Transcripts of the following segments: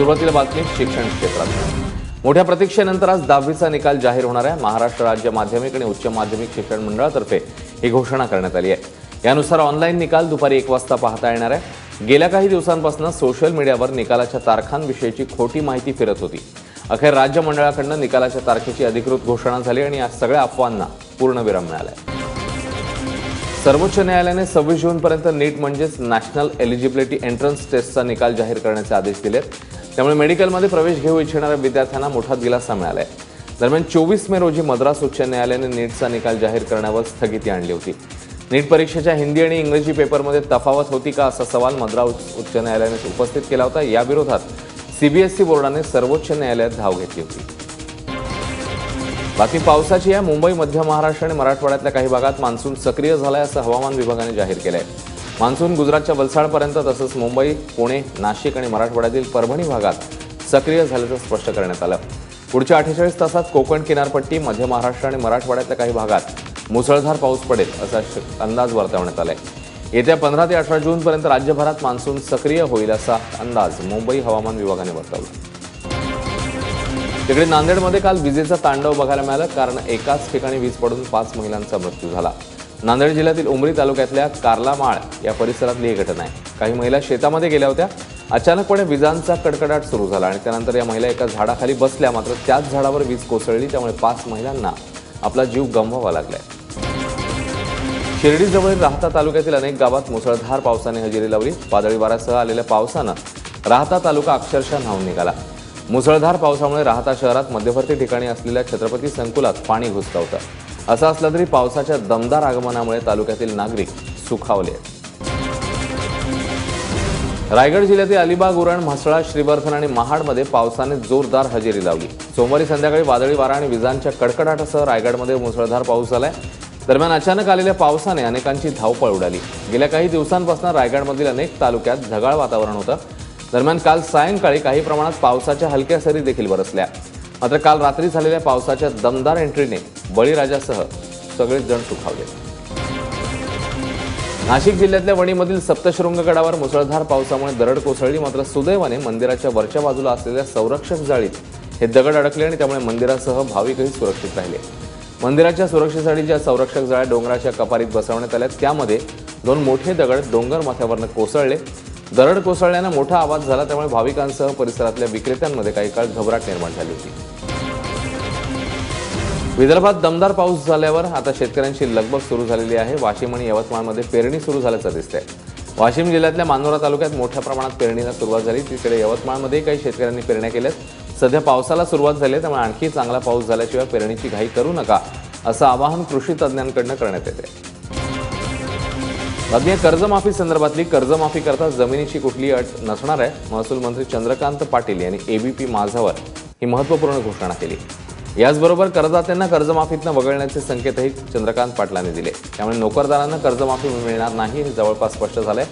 सुरुवातीला बातमी शिक्षण क्षेत्रात. मोठ्या प्रतीक्षेनंतर आज दहावीचा निकाल जाहीर होणार आहे. महाराष्ट्र राज्य माध्यमिक आणि उच्च माध्यमिक शिक्षण मंडळातर्फे ही घोषणा करण्यात आली आहे. यानुसार ऑनलाईन निकाल दुपारी एक वाजता पाहता येणार आहे. गेल्या काही दिवसांपासून सोशल मीडियावर निकालाच्या तारखांविषयीची खोटी माहिती फिरत होती. अखेर राज्य मंडळाकडनं निकालाच्या तारखेची अधिकृत घोषणा झाली आणि या सगळ्या अफवांना पूर्णविराम मिळाला सर्वोच्च न्यायालयाने सव्वीस जूनपर्यंत नीट म्हणजेच नॅशनल एलिजिबिलिटी एंट्रन्स टेस्टचा निकाल जाहीर करण्याचे आदेश दिलेत. त्यामुळे मेडिकलमध्ये प्रवेश घेऊ इच्छिणाऱ्या विद्यार्थ्यांना मोठा दिलासा मिळाला आहे दरम्यान चोवीस मे रोजी मद्रास उच्च न्यायालयाने नीटचा निकाल जाहीर करण्यावर स्थगिती आणली होती. नीट परीक्षेच्या हिंदी आणि इंग्रजी पेपरमध्ये तफावत होती का असा सवाल मद्रास उच्च न्यायालयाने उपस्थित केला होता याविरोधात सीबीएसई बोर्डाने सर्वोच्च न्यायालयात धाव घेतली होती. बातमी पावसाची या मुंबई मध्य महाराष्ट्र आणि मराठवाड्यातल्या काही भागात मान्सून सक्रिय झालाय असं हवामान विभागाने जाहीर केलं आहे मान्सून गुजरातच्या वलसाडपर्यंत तसंच मुंबई पुणे नाशिक आणि मराठवाड्यातील परभणी भागात सक्रिय झाल्याचं स्पष्ट करण्यात आलं. पुढच्या अठ्ठेचाळीस तासात कोकण किनारपट्टी मध्य महाराष्ट्र आणि मराठवाड्यातल्या काही भागात मुसळधार पाऊस पडेल असा अंदाज वर्तवण्यात आला आहे येत्या पंधरा ते अठरा जूनपर्यंत राज्यभरात मान्सून सक्रिय होईल असा अंदाज मुंबई हवामान विभागाने वर्तवला. तिकडे नांदेडमध्ये काल विजेचा तांडव बघायला मिळाला कारण एकाच ठिकाणी वीज पडून पाच महिलांचा मृत्यू झाला. नांदेड जिल्ह्यातील उमरी तालुक्यातल्या कार्लामाळ या परिसरातली ही घटना आहे. काही महिला शेतामध्ये गेल्या होत्या. अचानकपणे विजांचा कडकडाट सुरू झाला आणि त्यानंतर या महिला एका झाडाखाली बसल्या. मात्र त्याच झाडावर वीज कोसळली त्यामुळे पाच महिलांना आपला जीव गमवावा लागलाय. शिर्डीजवळील राहता तालुक्यातील अनेक गावात मुसळधार पावसाने हजेरी लावली. वादळी वाऱ्यासह आलेल्या पावसानं राहता तालुका अक्षरशः न्हावून निघाला. मुसळधार पावसामुळे राहता शहरात मध्यवर्ती ठिकाणी असलेल्या छत्रपती संकुलात पाणी घुसलं होतं. असं असलं तरी पावसाच्या दमदार आगमनामुळे तालुक्यातील नागरिक सुखावले रायगड जिल्ह्यातील अलिबाग उरण म्हसळा श्रीवर्धन आणि महाडमध्ये पावसाने जोरदार हजेरी लावली. सोमवारी संध्याकाळी वादळी वारा आणि विजांच्या कडकडाटासह रायगडमध्ये मुसळधार पाऊस झालाय. दरम्यान अचानक आलेल्या पावसाने अनेकांची धावपळ उडाली. गेल्या काही दिवसांपासून रायगडमधील अनेक तालुक्यात ढगाळ वातावरण होतं. दरम्यान काल सायंकाळी काही प्रमाणात पावसाच्या हलक्या सरी देखील बरसल्या. मात्र काल रात्री झालेल्या पावसाच्या दमदार एंट्रीने बळीराजासह सगळेच जण सुखावले. नाशिक जिल्ह्यातल्या वणीमधील सप्तशृंग गडावर मुसळधार पावसामुळे दरड कोसळली मात्र सुदैवाने मंदिराच्या वरच्या बाजूला असलेल्या संरक्षक जाळीत हे दगड अडकले आणि त्यामुळे मंदिरासह भाविकही सुरक्षित राहिले. मंदिराच्या सुरक्षेसाठी ज्या संरक्षक जाळ्या डोंगराच्या कपारीत बसवण्यात आल्या त्यामध्ये दोन मोठे दगड डोंगर माथ्यावरनं कोसळले. दरड कोसळल्यानं मोठा आवाज झाला त्यामुळे भाविकांसह परिसरातल्या विक्रेत्यांमध्ये काही काळ घबराट निर्माण झाली होती. विदर्भात दमदार पाऊस झाल्यावर आता शेतकऱ्यांची लगबग सुरू झालेली आहे. वाशिम आणि यवतमाळमध्ये पेरणी सुरू झाल्याचं दिसतंय. वाशिम जिल्ह्यातल्या मानोरा तालुक्यात मोठ्या प्रमाणात पेरणीला सुरुवात झाली. तिकडे यवतमाळमध्ये काही शेतकऱ्यांनी पेरण्या केल्यात. सध्या पावसाला सुरुवात झाली आहे, त्यामुळे आणखी चांगला पाऊस झाल्याशिवाय पेरणीची घाई करू नका असं आवाहन कृषी तज्ज्ञांकडनं करण्यात येते बातमी कर्जमाफी संदर्भातली. कर्जमाफी करता जमिनीची कुठली अट नसणार आहे. महसूल मंत्री चंद्रकांत पाटील यांनी एबीपी माझावर ही महत्त्वपूर्ण घोषणा केली. याचबरोबर कर्जदात्यांना कर्जमाफीतनं वगळण्याचे संकेतही चंद्रकांत पाटलांनी दिले. त्यामुळे नोकरदारांना कर्जमाफी मिळणार नाही हे जवळपास स्पष्ट झालंय.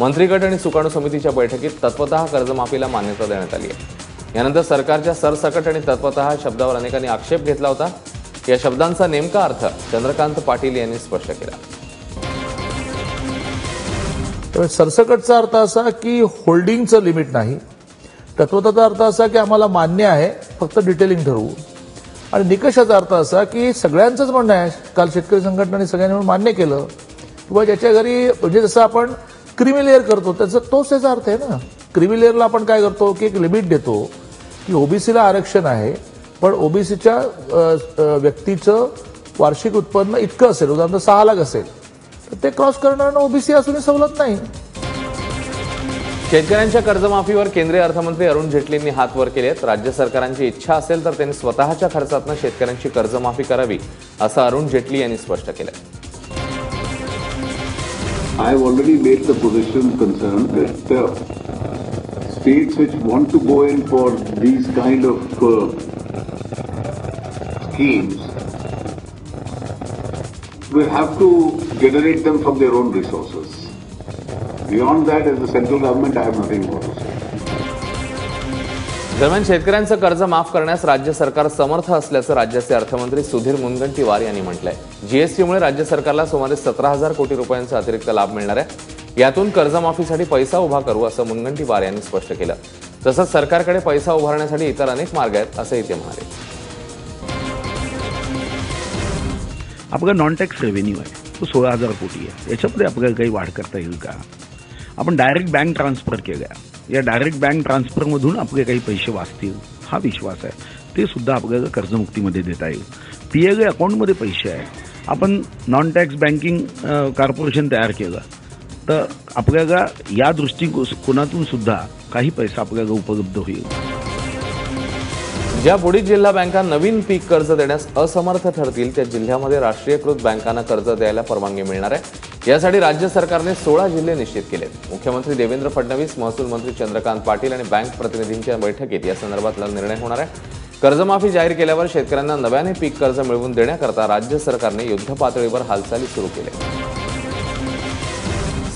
मंत्रीगट आणि सुकाणू समितीच्या बैठकीत तत्वतः कर्जमाफीला मान्यता देण्यात आली आहे. यानंतर सरकारच्या सरसकट आणि तत्वतः शब्दावर अनेकांनी आक्षेप घेतला होता. या शब्दांचा नेमका अर्थ चंद्रकांत पाटील यांनी स्पष्ट केला. सरसकटचा अर्थ असा की होल्डिंगचं लिमिट नाही. तत्वताचा अर्थ असा की आम्हाला मान्य आहे. फक्त डिटेलिंग ठरवू. आणि निकषाचा अर्थ असा की सगळ्यांचंच म्हणणं आहे काल शेतकरी संघटनांनी सगळ्यांनी म्हणून मान्य केलं. किंवा ज्याच्या घरी म्हणजे जसं आपण क्रिमिलेअर करतो त्याचा तोच त्याचा अर्थ आहे ना. क्रिमिलेअरला आपण काय करतो की एक लिमिट देतो की ओबीसीला आरक्षण आहे पण ओबीसीच्या व्यक्तीचं वार्षिक उत्पन्न इतकं असेल उदाहरणार्थ सहा लाख असेल तर ते क्रॉस करणाऱ्यांना ओबीसी असूनही सवलत नाही. शेतकऱ्यांच्या कर्जमाफीवर केंद्रीय अर्थमंत्री अरुण जेटलींनी हात वर केले राज्य सरकारांची इच्छा असेल तर त्यांनी स्वतःच्या खर्चातनं शेतकऱ्यांची कर्जमाफी करावी असं अरुण जेटली यांनी स्पष्ट केलं I have already made the position concern that states which want to go in for these kind of schemes we have to generate them from their own resources Beyond that, as the central government, I have nothing more to say. दरम्यान शेतकऱ्यांचं कर्ज माफ करण्यास राज्य सरकार समर्थ असल्याचं राज्याचे अर्थमंत्री सुधीर मुनगंटीवार यांनी म्हटलंय. जीएसटीमुळे राज्य सरकारला सुमारे सतरा हजार कोटी रुपयांचा अतिरिक्त लाभ मिळणार आहे. यातून कर्जमाफीसाठी पैसा उभा करू असं मुनगंटीवार यांनी स्पष्ट केलं. तसंच सरकारकडे पैसा उभारण्यासाठी इतर अनेक मार्ग आहेत असंही ते म्हणाले. आपला नॉन टॅक्स रेव्हेन्यू आहे. तो सोळा हजार कोटी आहे. याच्यामध्ये आपल्याला काही वाढ करता येईल का? आपण डायरेक्ट बँक ट्रान्सफर केल्या. या डायरेक्ट बँक ट्रान्सफरमधून आपले काही पैसे वाचतील हा विश्वास आहे. ते सुद्धा आपल्याला कर्जमुक्तीमध्ये देता येईल. पी एल ए अकाउंटमध्ये पैसे आहे आपण नॉन टॅक्स बँकिंग कॉर्पोरेशन तयार केलं. तर आपल्याला या दृष्टिकोनातून सुद्धा काही पैसा आपल्याला उपलब्ध होईल. ज्या बुडीत जिल्हा बँका नवीन पीक कर्ज देण्यास असमर्थ ठरतील त्या जिल्ह्यामध्ये राष्ट्रीयकृत बँकांना कर्ज द्यायला परवानगी मिळणार आहे. यासाठी राज्य सरकारने सोळा जिल्हे निश्चित केलेत. मुख्यमंत्री देवेंद्र फडणवीस महसूल मंत्री चंद्रकांत पाटील आणि बँक प्रतिनिधींच्या बैठकीत या संदर्भातला निर्णय होणार आहे. कर्जमाफी जाहीर केल्यावर शेतकऱ्यांना नव्याने पीक कर्ज मिळवून देण्याकरता राज्य सरकारने युद्धपातळीवर हालचाली सुरू केल्या.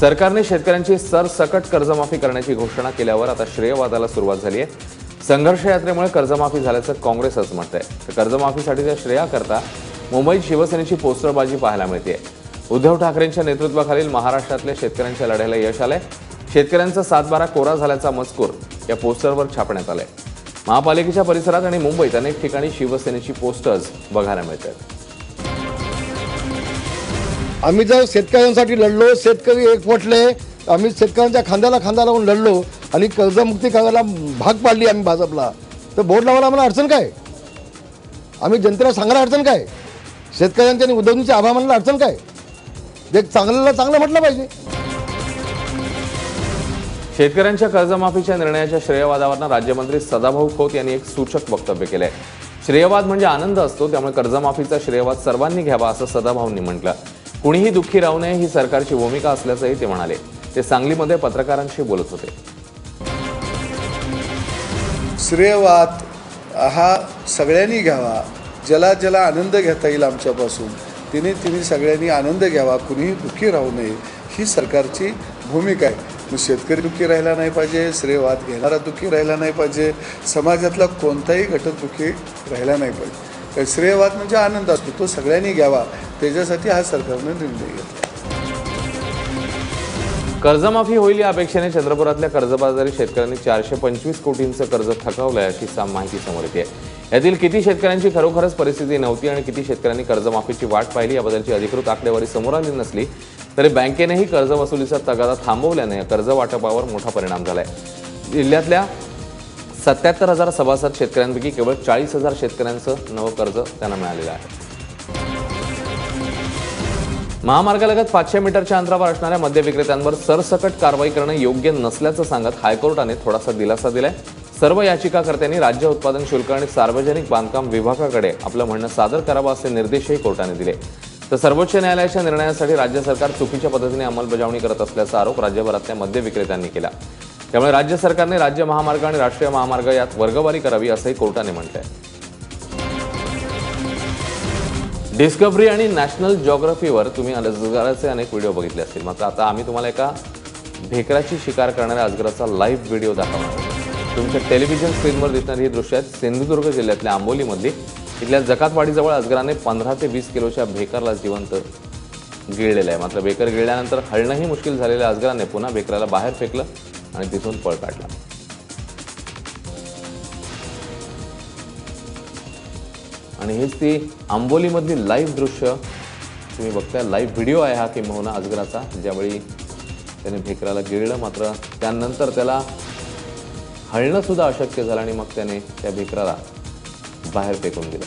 सरकारने शेतकऱ्यांची सरसकट कर्जमाफी करण्याची घोषणा केल्यावर आता श्रेयवादाला सुरुवात झाली आहे. संघर्ष यात्रेमुळे कर्जमाफी झाल्याचं काँग्रेसच म्हणतंय. तर कर्जमाफीसाठीच्या श्रेयाकरता मुंबईत शिवसेनेची पोस्टरबाजी पाहायला मिळते उद्धव ठाकरेंच्या नेतृत्वाखालील महाराष्ट्रातल्या शेतकऱ्यांच्या लढ्याला यश आलंय. शेतकऱ्यांचा सातबारा कोरा झाल्याचा मजकूर या पोस्टरवर छापण्यात आलाय. महापालिकेच्या परिसरात आणि मुंबईत अनेक ठिकाणी शिवसेनेची पोस्टर्स बघायला मिळतात. आम्ही जर शेतकऱ्यांसाठी लढलो शेतकरी एकवटले आम्ही शेतकऱ्यांच्या खांद्याला खांदा लावून लढलो आणि कर्जमुक्ती करायला भाग पाडली आम्ही भाजपला. तर बोर्ड लावायला आम्हाला अडचण काय? आम्ही जनतेला सांगायला अडचण काय? शेतकऱ्यांच्या आणि उद्योगीचे आभार मानायला अडचण काय? जे चांगल्याला चांगलं म्हटलं पाहिजे. शेतकऱ्यांच्या कर्जमाफीच्या निर्णयाच्या श्रेयवादावरनं राज्यमंत्री सदाभाऊ खोत यांनी एक सूचक वक्तव्य केलं आहे श्रेयवाद म्हणजे आनंद असतो त्यामुळे कर्जमाफीचा श्रेयवाद सर्वांनी घ्यावा असं सदाभाऊंनी म्हटलं. कुणीही दुःखी राहू नये ही सरकारची भूमिका असल्याचंही ते म्हणाले. ते सांगलीमध्ये पत्रकारांशी बोलत होते. श्रेयवाद हा सगळ्यांनी घ्यावा. ज्याला ज्याला आनंद घेता येईल आमच्यापासून तिने तिने सगळ्यांनी आनंद घ्यावा. कुणीही दुःखी राहू नये. ही सरकारची भूमिका आहे. मग शेतकरी दुःखी राहिला नाही पाहिजे श्रेयवाद घेणारा दुःखी राहिला नाही पाहिजे समाजातला कोणताही घटक दुःखी राहिला नाही पाहिजे. श्रेयवाद म्हणजे आनंद असतो तो सगळ्यांनी घ्यावा. त्याच्यासाठी हा सरकारने निर्णय घेतला. कर्जमाफी होईल या अपेक्षेने चंद्रपुरातल्या कर्जबाजारी शेतकऱ्यांनी चारशे पंचवीस कोटींचं कर्ज थकवलंय अशी माहिती समोर येते. यातील किती शेतकऱ्यांची खरोखरच परिस्थिती नव्हती आणि किती शेतकऱ्यांनी कर्जमाफीची वाट पाहिली याबद्दलची अधिकृत आकडेवारी समोर आली नसली तरी बँकेनेही कर्ज वसुलीचा तगादा थांबवल्याने कर्ज वाटपावर मोठा परिणाम झालाय. जिल्ह्यातल्या सत्याहत्तर हजार सभासद शेतकऱ्यांपैकी केवळ चाळीस हजार शेतकऱ्यांचं नवं कर्ज त्यांना मिळालेलं आहे. महामार्गालगत पाचशे मीटरच्या अंतरावर असणाऱ्या मद्य विक्रेत्यांवर सरसकट कारवाई करणं योग्य नसल्याचं सांगत हायकोर्टाने थोडासा दिलासा दिलाय. सर्व याचिकाकर्त्यांनी राज्य उत्पादन शुल्क आणि सार्वजनिक बांधकाम विभागाकडे आपलं म्हणणं सादर करावं असे निर्देशही कोर्टाने दिले. तर सर्वोच्च न्यायालयाच्या निर्णयासाठी राज्य सरकार चुकीच्या पद्धतीने अंमलबजावणी करत असल्याचा आरोप राज्यभरातल्या मद्य विक्रेत्यांनी केला. त्यामुळे राज्य सरकारने राज्य महामार्ग आणि राष्ट्रीय महामार्ग यात वर्गवारी करावी असंही कोर्टाने म्हटलंय. डिस्कवरी आणि नॅशनल जॉग्रफीवर तुम्ही अजगराचे अनेक व्हिडिओ बघितले असतील. मात्र आता आम्ही तुम्हाला एका भेकराची शिकार करणाऱ्या अजगराचा लाईव्ह व्हिडिओ दाखवणार तुमच्या टेलिव्हिजन स्क्रीनवर दिसणारी ही दृश्य आहेत सिंधुदुर्ग जिल्ह्यातल्या आंबोलीमधली. इथल्या जकातवाडीजवळ अजगराने पंधरा ते वीस किलोच्या भेकरला जिवंत गिळलेलं आहे. मात्र बेकर गिळल्यानंतर हळणंही मुश्किल झालेल्या अजगराने पुन्हा बेकराला बाहेर फेकलं आणि तिथून पळ काढला. आणि हेच ती आंबोलीमधली लाईव्ह दृश्य. तुम्ही बघताय लाईव्ह व्हिडिओ आहे हा किंबहुना अजगराचा ज्यावेळी त्याने भेकराला गिळलं मात्र त्यानंतर त्याला हळणंसुद्धा अशक्य झालं आणि मग त्याने त्या भेकराला बाहेर फेकून दिलं.